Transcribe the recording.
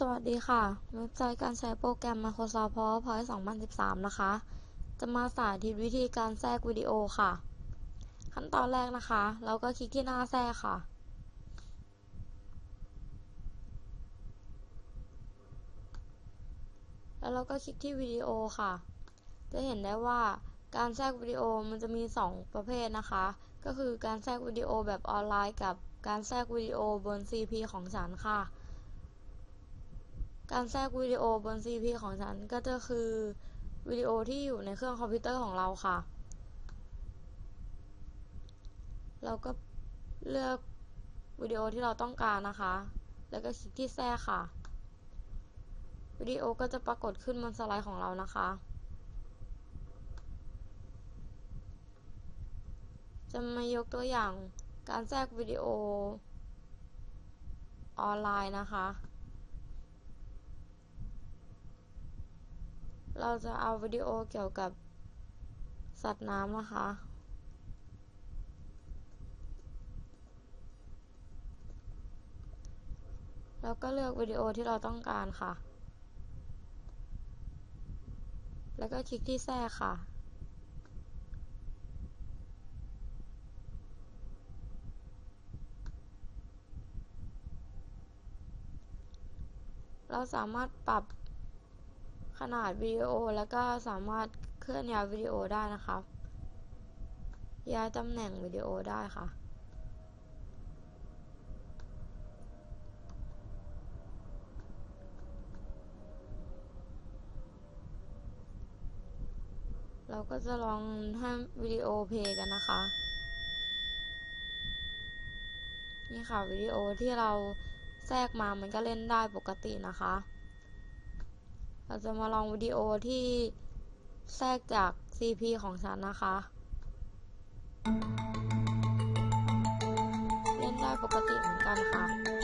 สวัสดีค่ะเว็บไซต์การใช้โปรแกรม Microsoft PowerPoint 2013 นะคะ จะมาสาธิตวิธีการแทรกวิดีโอค่ะ ขั้นตอนแรกนะคะ เราก็คลิกที่หน้าแทรกค่ะ แล้วเราก็คลิกที่วิดีโอค่ะ จะเห็นได้ว่าการแทรกวิดีโอมันจะมี 2 ประเภทนะคะ ก็คือการแทรกวิดีโอแบบออนไลน์กับการแทรกวิดีโอบน CP ของฉันค่ะ การแทรกวิดีโอบน CP ของฉันก็จะคือวิดีโอที่อยู่ในเครื่องคอมพิวเตอร์ของเราค่ะ เราก็เลือกวิดีโอที่เราต้องการนะคะ แล้วก็คลิกที่แทรกค่ะ วิดีโอก็จะปรากฏขึ้นบนสไลด์ของเรานะคะ จะมายกตัวอย่างการแทรกวิดีโอออนไลน์นะคะ เราจะเอาวิดีโอเกี่ยวกับสัตว์น้ำนะคะ แล้วก็เลือกวิดีโอที่เราต้องการค่ะ แล้วก็คลิกที่แทรกค่ะเราสามารถปรับ ขนาดวิดีโอแล้วก็สามารถเคลื่อนย้ายวิดีโอได้นะครับ ย้ายตำแหน่งวิดีโอได้ค่ะ เราก็จะลองให้วิดีโอเพลย์กันนะคะ นี่ค่ะวิดีโอที่เราแทรกมามันก็เล่นได้ปกตินะคะ เราจะมาลองวิดีโอที่แทรกจาก CP ของฉันนะคะ เล่นได้ปกติเหมือนกันค่ะ